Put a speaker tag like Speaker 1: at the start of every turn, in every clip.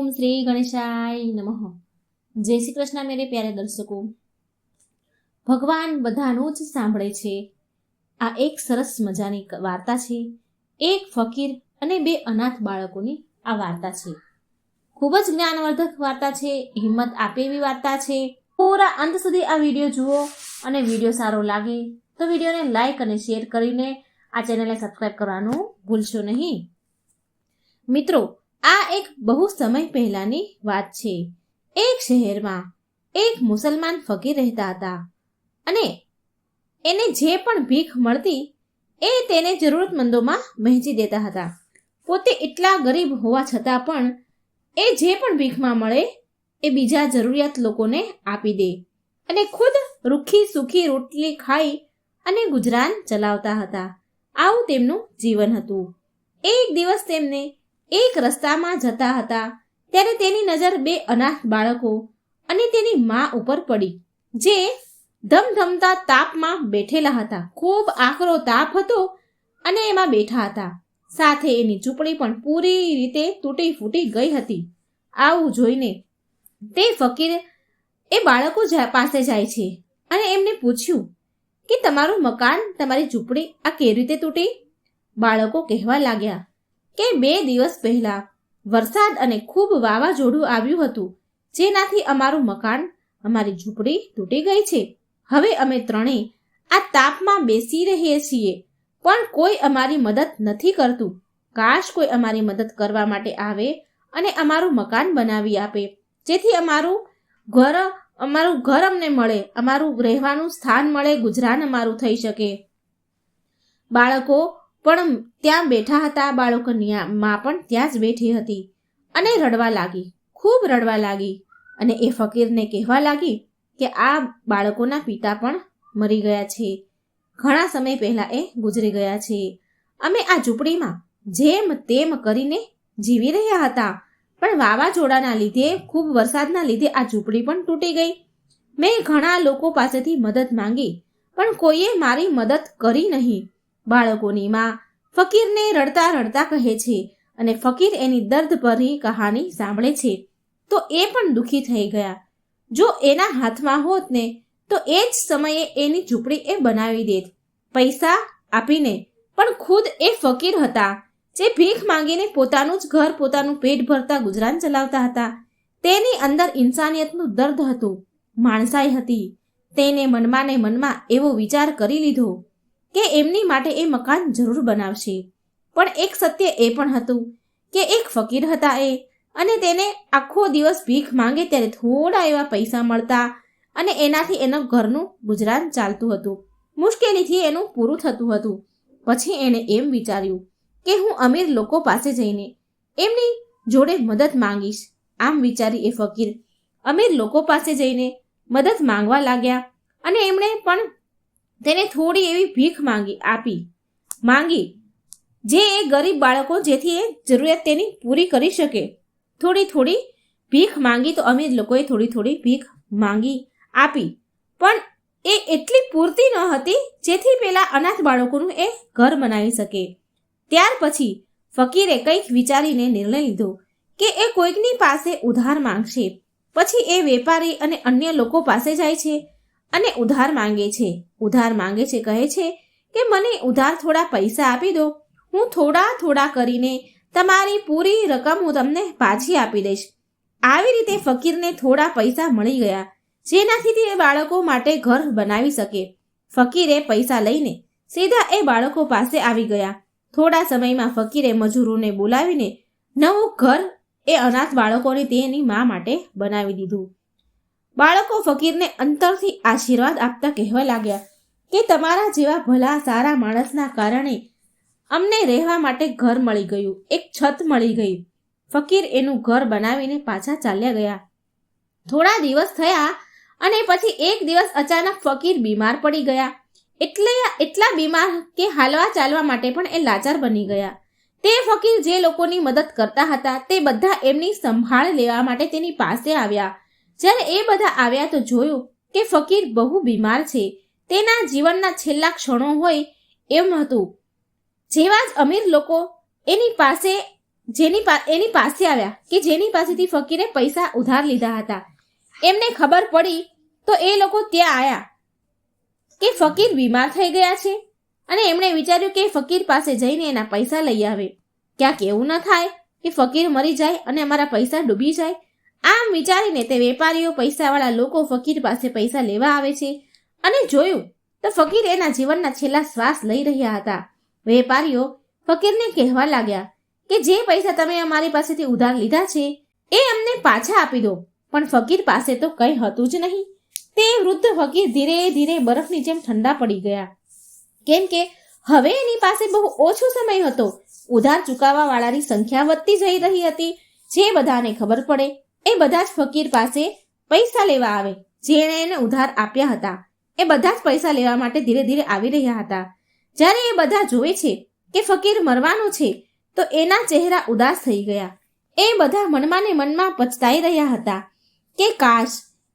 Speaker 1: ઓમ શ્રી ગણેશાય નમઃ. જય શ્રી કૃષ્ણ મેરે પ્યારે દર્શકો. ભગવાન બધાનું જ સાંભળે છે. આ એક સરસ મજાની વાર્તા છે. એક ફકીર અને બે અનાથ બાળકોની આ વાર્તા છે. ખૂબ જ જ્ઞાનવર્ધક વાર્તા છે, હિંમત આપે એવી વાર્તા છે. પૂરા અંત સુધી આ વીડિયો જુઓ અને વીડિયો સારો લાગે તો વિડીયોને લાઈક અને શેર કરીને આ ચેનલને સબસ્ક્રાઈબ કરવાનું ભૂલશો નહીં. મિત્રો આ એક બહુ સમય પહેલાની વાત છે. એક શહેરમાં એક મુસલમાન ફકીર રહેતા હતા અને એને જે પણ ભીખ મળતી એ તેને જરૂરતમંદોમાં વહેંચી દેતા હતા. પોતે એટલા ગરીબ હોવા છતાં પણ એ જે પણ ભીખમાં મળે એ બીજા જરૂરિયાત લોકોને આપી દે અને ખુદ રૂખી સુખી રોટલી ખાઈ અને ગુજરાન ચલાવતા હતા. આવું તેમનું જીવન હતું. એક દિવસ તેમને એક રસ્તામાં જતા હતા. ત્યારે તેની નજર બે અનાથ બાળકો અને તેની મા ઉપર પડી, જે ધમધમતા તાપમાં બેઠેલા હતા. ખૂબ આકરો તાપ હતો અને એમાં બેઠા હતા. સાથે એની ઝૂંપડી પણ પૂરી રીતે તૂટી ફૂટી ગઈ હતી. આવું જોઈને તે ફકીર એ બાળકો પાસે જાય છે અને એમને પૂછ્યું કે તમારું મકાન, તમારી ઝૂંપડી આ કેવી રીતે તૂટી? બાળકો કહેવા લાગ્યા કે બે દિવસ પહેલા વરસાદ અને ખૂબ વાવાઝોડું આવ્યું હતું, જેનાથી અમારું મકાન, અમારી ઝૂંપડી તૂટી ગઈ છે. હવે અમે ત્રણેય આ તાપમાં બેસી રહીએ છીએ, પણ કોઈ અમારી મદદ નથી કરતું. કાશ કોઈ અમારી મદદ કરવા માટે આવે અને અમારું મકાન બનાવી આપે. જેથી અમારું ઘર અમારું ઘર અમને મળે, અમારું રહેવાનું સ્થાન મળે, ગુજરાન અમારું થઈ શકે. બાળકો પણ ત્યાં બેઠા હતા બાળકોની મા પણ ત્યાં જ બેઠી હતી અને રડવા લાગી, ખૂબ રડવા લાગી અને એ ફકીરને કહેવા લાગી કે આ બાળકોના પિતા પણ મરી ગયા છે. ઘણા સમય પહેલા એ ગુજરી ગયા છે. અમે આ ઝૂંપડીમાં જેમ તેમ કરીને જીવી રહ્યા હતા, પણ વાવાઝોડાના લીધે, ખૂબ વરસાદના લીધે આ ઝૂંપડી પણ તૂટી ગઈ. મેં ઘણા લોકો પાસેથી મદદ માંગી, પણ કોઈએ મારી મદદ કરી નહીં. બાળકોની માં ફકીરને રડતા રડતા કહે છે અને ફકીર એની દર્દભરી કહાની સાંભળે છે. તો એ પણ દુઃખી થઈ ગયા. જો એના હાથમાં હોત ને, તો એ જ સમયે એની ઝૂંપડી એ બનાવી દેત. પૈસા આપીને. પણ ખુદ એ ફકીર હતા, જે ભીખ માંગીને પોતાનું જ ઘર, પોતાનું પેટ ભરતા ગુજરાન ચલાવતા હતા. તેની અંદર ઇન્સાનિયતનું દર્દ હતું. માણસાઈ હતી. તેને મનમાં ને મનમાં એવો વિચાર કરી લીધો. કે એમની માટે એ મકાન જરૂર બનાવશે. પણ એક સત્ય એ પણ હતું કે એક ફકીર હતા એ અને તેને આખો દિવસ ભીખ માંગે ત્યારે થોડા એવા પૈસા મળતા અને એનાથી એના ઘરનું ગુજરાન ચાલતું હતું. મુશ્કેલીથી એનું પૂરું થતું હતું. પછી એણે એમ વિચાર્યું કે હું અમીર લોકો પાસે જઈને એમની જોડે મદદ માંગીશ. આમ વિચારી એ ફકીર અમીર લોકો પાસે જઈને મદદ માંગવા લાગ્યા અને એમણે પણ તેને થોડી એવી ભીખ માંગી, આપી. માંગી. જે એ ગરીબ બાળકો જેથી એ જરૂરિયાત તેની પૂરી કરી શકે. થોડી થોડી ભીખ માંગી તો અમીર લોકોએ થોડી થોડી ભીખ માંગી, આપી. પણ એ એટલી પૂરતી ન હતી જેથી પેલા અનાથ બાળકોનું એ ઘર બનાવી શકે. ત્યાર પછી ફકીરે કંઈક વિચારીને નિર્ણય લીધો કે એ કોઈકની પાસે ઉધાર માંગશે. પછી એ વેપારી અને અન્ય લોકો પાસે જાય છે. અને ઉધાર માંગે છે. ઉધાર માંગે છે કહે છે કે મને ઉધાર થોડા પૈસા આપી દો. હું થોડા થોડા કરીને તમારી પૂરી રકમ હું તમને પાછી આપી દઈશ. આવી રીતે ફકીરને થોડા પૈસા મળી ગયા. જેનાથી તે બાળકો માટે ઘર બનાવી શકે. ફકીરે પૈસા લઈને સીધા એ બાળકો પાસે આવી ગયા. થોડા સમયમાં ફકીરે મજૂરોને બોલાવીને નવું ઘર એ અનાથ બાળકોને તેની મા માટે બનાવી દીધું. બાળકો ફકીરને અંતરથી આશીર્વાદ આપતા કહેવા લાગ્યા કે તમારા જેવા ભલા સારા માણસના કારણે અમને રહેવા માટે ઘર મળી ગયું, એક છત મળી ગઈ. ફકીર એનું ઘર બનાવીને પાછા ચાલ્યા ગયા. થોડા દિવસ થયા અને પછી એક દિવસ અચાનક ફકીર બીમાર પડી ગયા. એટલે એટલા બીમાર કે હાલવા ચાલવા માટે પણ એ લાચાર બની ગયા. તે ફકીર જે લોકોની મદદ કરતા હતા તે બધા એમની સંભાળ લેવા માટે તેની પાસે આવ્યા. જ્યારે એ બધા આવ્યા તો જોયું કે ફકીર બહુ બીમાર છે. તેના જીવનના છેલ્લા ક્ષણો હોય એમ હતું. જેવા જ અમીર લોકો એની પાસે, જેની એની પાસે આવ્યા કે જેની પાસેથી ફકીરે પૈસા ઉધાર લીધા હતા. એમને ખબર પડી તો એ લોકો ત્યાં આવ્યા કે ફકીર બીમાર થઈ ગયા છે અને એમણે વિચાર્યું કે ફકીર પાસે જઈને એના પૈસા લઈ આવે. ક્યાંક એવું ન થાય કે ફકીર મરી જાય અને અમારા પૈસા ડૂબી જાય આમ વિચારીને તે વેપારીઓ પૈસાવાળા લોકો ફકીર પાસે પૈસા લેવા આવે છે અને જોયું તો ફકીર એના જીવનના છેલ્લા શ્વાસ લઈ રહ્યા હતા. વેપારીઓ ફકીરને કહેવા લાગ્યા કે જે પૈસા તમે અમારી પાસેથી ઉધાર લીધા છે, એ અમને પાછા આપી દો. પણ ફકીર પાસે તો કંઈ હતું જ નહીં. તે વૃદ્ધ ફકીર ધીરે ધીરે બરફની જેમ ઠંડા પડી ગયા. કેમ કે હવે એની પાસે બહુ ઓછો સમય હતો. ઉધાર ચૂકવવા વાળાની સંખ્યા વધતી જઈ રહી હતી, જે બધાને ખબર પડે. એ બધા જ ફકીર પાસે પૈસા લેવા આવે. જેણે એને ઉધાર આપ્યા હતા. એ બધા જ પૈસા લેવા માટે ધીરે ધીરે આવી રહ્યા હતા. જ્યારે એ બધા જોવે છે કે ફકીર મરવાનો છે, તો એના ચહેરા ઉદાસ થઈ ગયા. એ બધા મનમાં ને મનમાં પછતાઈ રહ્યા હતા કે કાશ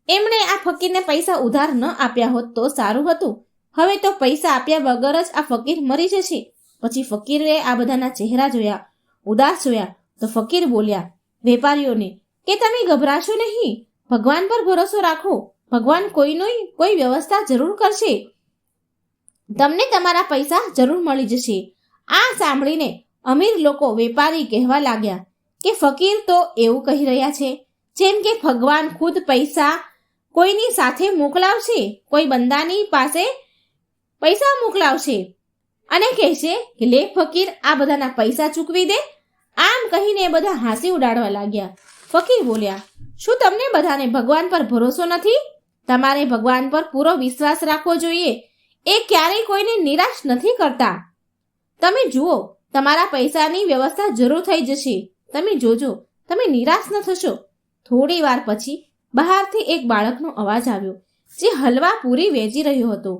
Speaker 1: એમણે આ ફકીરને પૈસા ઉધાર ન આપ્યા હોત તો સારું હતું. હવે તો પૈસા આપ્યા વગર જ આ ફકીર મરી જશે. પછી ફકીરે આ બધાના ચહેરા જોયા, ઉદાસ જોયા, તો ફકીર બોલ્યા, વેપારીઓને કે તમે ગભરાશો નહીં. ભગવાન પર ભરોસો રાખો. ભગવાન કોઈનોય કોઈ વ્યવસ્થા જરૂર કરશે. તમને તમારા પૈસા જરૂર મળી જશે. આ સાંભળીને અમીર લોકો વેપારી કહેવા લાગ્યા કે ફકીર તો એવું કહી રહ્યા છે. જેમ કે ભગવાન ખુદ પૈસા કોઈની સાથે મોકલાવશે. કોઈ બંદાની પાસે પૈસા મોકલાવશે અને કહેશે કે, લે ફકીર, આ બધાના પૈસા ચૂકવી દે. આમ કહીને બધા હાંસી ઉડાડવા લાગ્યા. ફકીર બોલ્યા, શું તમને બધાને ભગવાન પર ભરોસો નથી? તમારે ભગવાન પર પૂરો વિશ્વાસ રાખવો જોઈએ. એ ક્યારેય કોઈને નિરાશ નથી કરતા. તમે જુઓ, તમારા પૈસાની વ્યવસ્થા જરૂર થઈ જશે. તમે જોજો, તમે નિરાશ ન થશો. થોડી વાર પછી બહારથી એક બાળકનો અવાજ આવ્યો, જે હલવા પૂરી વેચી રહ્યો હતો.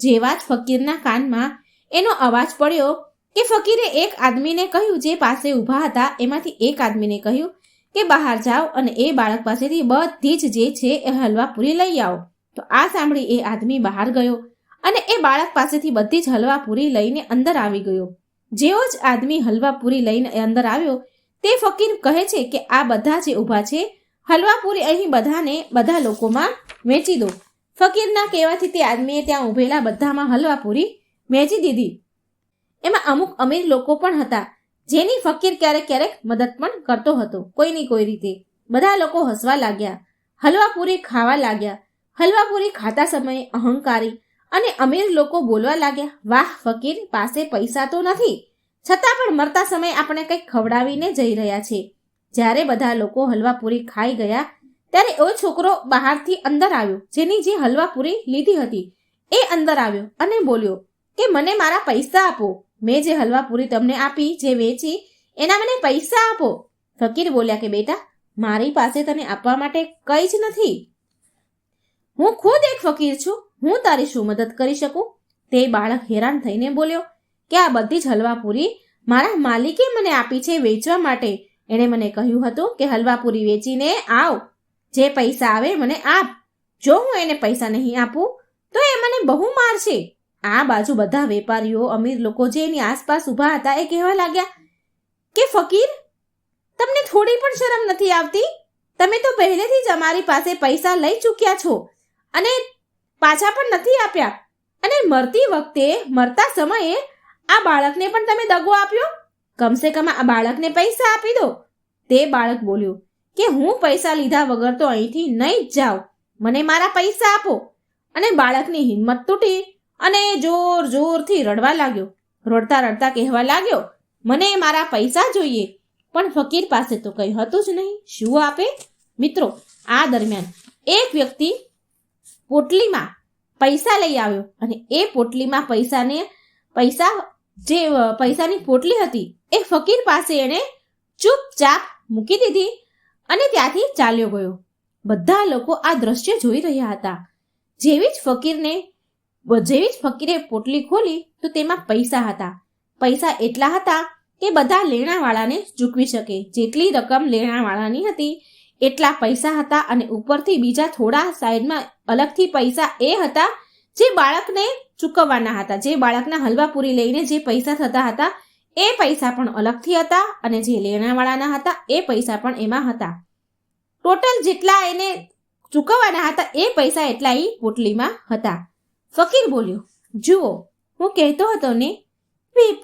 Speaker 1: જેવા જ ફકીરના કાનમાં એનો અવાજ પડ્યો કે ફકીરે એક આદમીને કહ્યું, જે પાસે ઊભા હતા, એમાંથી એક આદમીને કહ્યું કે બહાર જાઓ અને એ બાળક પાસેથી બધી જ જે છે એ હલવા પૂરી લઈ આવો. તો આ સાંભળી એ આદમી બહાર ગયો અને એ બાળક પાસેથી બધી જ હલવા પૂરી લઈને અંદર આવી ગયો. જેવો જ આદમી હલવા પૂરી લઈને અંદર આવ્યો, તે ફકીર કહે છે કે આ બધા જે ઊભા છે, હલવા પૂરી અહીં બધાને બધા લોકોમાં વેચી દો. ફકીરના કહેવાથી તે આદમીએ ત્યાં ઊભેલા બધામાં હલવા પૂરી વેચી દીધી. એમાં અમુક અમીર લોકો પણ હતા. જેની ફકીર ક્યારેક ક્યારેક મદદ પણ કરતો હતો. કોઈની કોઈ રીતે. બધા લોકો હસવા લાગ્યા. હલવા પૂરી ખાવા લાગ્યા. હલવા પૂરી ખાતા સમયે અહંકારી અને અમીર લોકો બોલવા લાગ્યા, વાહ, ફકીર, પાસે પૈસા તો નથી. છતાં પણ મરતા સમયે આપણે કંઈક ખવડાવીને જઈ રહ્યા છે. જ્યારે બધા લોકો હલવા પૂરી ખાઈ ગયા, ત્યારે એ છોકરો બહારથી અંદર આવ્યો, જેની જે હલવા પૂરી લીધી હતી. એ અંદર આવ્યો અને બોલ્યો કે, મને મારા પૈસા આપો. મેં જે હલવા પૂરી તમને આપી, જે વેચી, એના મને પૈસા આપો. ફકીર બોલ્યા કે, બેટા, મારી પાસે તને આપવા માટે કંઈ જ નથી. હું ખુદ એક ફકીર છું. હું તારી શું મદદ કરી શકું? તે બાળક હેરાન થઈને બોલ્યો કે, આ બધી જ હલવા પૂરી મારા માલિકે મને આપી છે વેચવા માટે. એણે મને કહ્યું હતું કે, હલવા પૂરી વેચીને આવ. જે પૈસા આવે મને આપ. જો હું એને પૈસા નહીં આપું, તો એ મને બહુ મારશે. આ બાજુ બધા વેપારીઓ, અમીર લોકો જે એની આસપાસ ઊભા હતા એ કહેવા લાગ્યા કે, ફકીર, તમને થોડી પણ શરમ નથી આવતી? તમે તો પહેલેથી જ અમારી પાસે પૈસા લઈ ચૂક્યા છો અને પાછા પણ નથી આપ્યા. અને મરતી વખતે, મરતા સમયે આ બાળકને પણ તમે દગો આપ્યો? કમસે કમ આ બાળકને પૈસા આપી દો. તે બાળક બોલ્યું, કે હું પૈસા લીધા વગર તો અહીંથી નહીં જ જાઉં. મને મારા પૈસા આપો. અને બાળકની હિંમત તૂટી અને જોર જોરથી રડવા લાગ્યો. રડતા રડતા કહેવા લાગ્યો, મને મારા પૈસા જોઈએ. પણ ફકીર પાસે તો કંઈ હતું જ નહીં. શું આપે? મિત્રો, આ દરમિયાન એક વ્યક્તિ પોટલીમાં પૈસા લઈ આવ્યો અને એ પોટલીમાં પૈસાને, પૈસા જે, પૈસાની પોટલી હતી, એ ફકીર પાસે એણે ચૂપચાપ મૂકી દીધી અને ત્યાંથી ચાલ્યો ગયો. બધા લોકો આ દ્રશ્ય જોઈ રહ્યા હતા. જેવી જ ફકીરને જેવી જ ફકીરે પોટલી ખોલી તો તેમાં પૈસા હતા. પૈસા એટલા હતા કે બધા લેણાવાળાને ચૂકવી શકે. જેટલી રકમ લેણાવાળાની હતી, એટલા પૈસા હતા અને ઉપરથી બીજા થોડા સાઈડમાં અલગથી પૈસા એ હતા જે બાળકને ચૂકવવાના હતા. જે બાળકના હલવા પૂરી લઈને જે પૈસા થતા હતા, એ પૈસા પણ અલગથી હતા અને જે લેણાવાળાના હતા, એ પૈસા પણ એમાં હતા. ટોટલ જેટલા એને ચૂકવવાના હતા, એ પૈસા એટલા એ પોટલીમાં હતા. ફકીર બોલ્યો, જુઓ, હું કહેતો હતો ને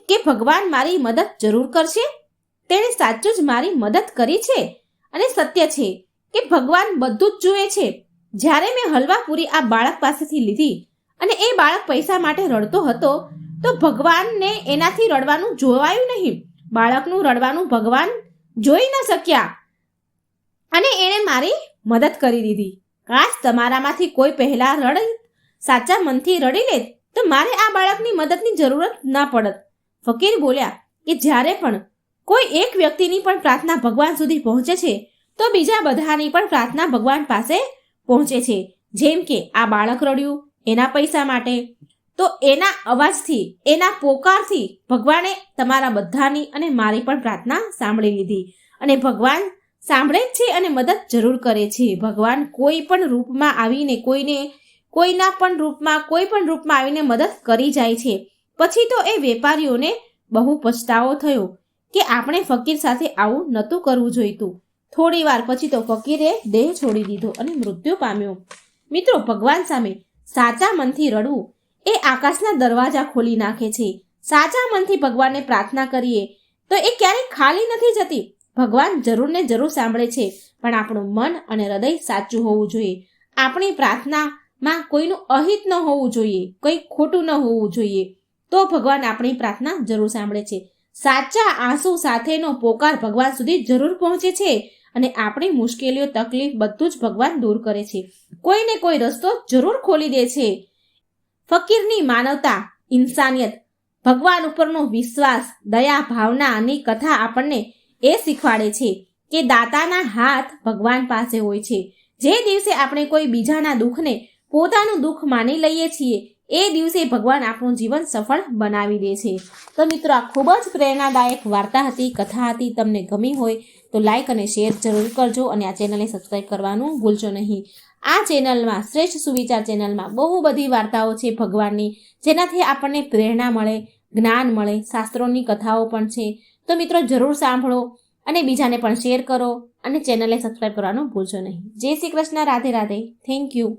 Speaker 1: કે- ભગવાન મારી મદદ જરૂર કરશે? તેણે સાચું જ મારી મદદ કરી છે. અને સત્ય છે કે ભગવાન બધું જ જુએ છે. જ્યારે મેં હલવા પૂરી આ બાળક પાસેથી લીધી અને એ બાળક પૈસા માટે રડતો હતો, તો ભગવાનને એનાથી રડવાનું જોવાયું નહીં. બાળકનું રડવાનું ભગવાન જોઈ ન શક્યા. અને એણે મારી મદદ કરી દીધી. કાશ તમારામાંથી કોઈ પહેલા રડ સાચા મનથી રડી લે તો મારે આ બાળકની મદદની જરૂરત ના પડત. ફકીર બોલ્યા કે જ્યારે પણ કોઈ એક વ્યક્તિની પણ પ્રાર્થના ભગવાન સુધી પહોંચે છે, તો બીજા બધાની પણ પ્રાર્થના ભગવાન પાસે પહોંચે છે. જેમ કે આ બાળક રડ્યું, એના પૈસા માટે. તો એના અવાજથી, એના પોકારથી ભગવાને તમારા બધાની અને મારી પણ પ્રાર્થના સાંભળી લીધી. અને ભગવાન સાંભળે જ છે અને મદદ જરૂર કરે છે. ભગવાન કોઈ પણ રૂપમાં આવીને કોઈને કોઈના પણ રૂપમાં, કોઈ પણ રૂપમાં આવીને મદદ કરી જાય છે. પછી તો એ વેપારીઓને બહુ પછતાવો થયો કે આપણે ફકીર સાથે આવું નહોતું કરવું જોઈતું. થોડી વાર પછી તો ફકીરે દેહ છોડી દીધો અને મૃત્યુ પામ્યો. મિત્રો, ભગવાન સામે સાચા મનથી રડવું એ આકાશના દરવાજા ખોલી નાખે છે. સાચા મનથી ભગવાનને પ્રાર્થના કરીએ તો એ ક્યારેય ખાલી નથી જતી. ભગવાન જરૂર ને જરૂર સાંભળે છે. પણ આપણું મન અને હૃદય સાચું હોવું જોઈએ. આપણી પ્રાર્થનામાં કોઈનું અહિત ન હોવું જોઈએ, કંઈ ખોટું ન હોવું જોઈએ. તો ભગવાન આપણી પ્રાર્થના જરૂર સાંભળે છે. સાચા આંસુ સાથેનો પોકાર ભગવાન સુધી જરૂર પહોંચે છે અને આપણી મુશ્કેલીઓ, તકલીફ બધું જ ભગવાન દૂર કરે છે. કોઈને કોઈ રસ્તો જરૂર ખોલી દે છે. ફકીરની માનવતા, ઇન્સાનિયત, ભગવાન ઉપરનો વિશ્વાસ, દયા ભાવનાની કથા આપણને એ શીખવાડે છે કે દાતાના હાથ ભગવાન પાસે હોય છે. જે દિવસે આપણે કોઈ બીજાના દુઃખને પોતાનું દુઃખ માની લઈએ છીએ, એ દિવસે ભગવાન આપણું જીવન સફળ બનાવી દે છે. તો મિત્રો, આ ખૂબ જ પ્રેરણાદાયક વાર્તા હતી, કથા હતી, તમને ગમી હોય તો લાઇક અને શેર જરૂર કરજો અને આ ચેનલને સબસ્ક્રાઈબ કરવાનું ભૂલશો નહીં. આ ચેનલમાં, શ્રેષ્ઠ સુવિચાર ચેનલમાં બહુ બધી વાર્તાઓ છે ભગવાનની, જેનાથી આપણને પ્રેરણા મળે, જ્ઞાન મળે, શાસ્ત્રોની કથાઓ પણ છે. તો મિત્રો, જરૂર સાંભળો અને બીજાને પણ શેર કરો અને ચેનલને સબસ્ક્રાઈબ કરવાનું ભૂલશો નહીં. જય શ્રી કૃષ્ણ, રાધે રાધે. Thank you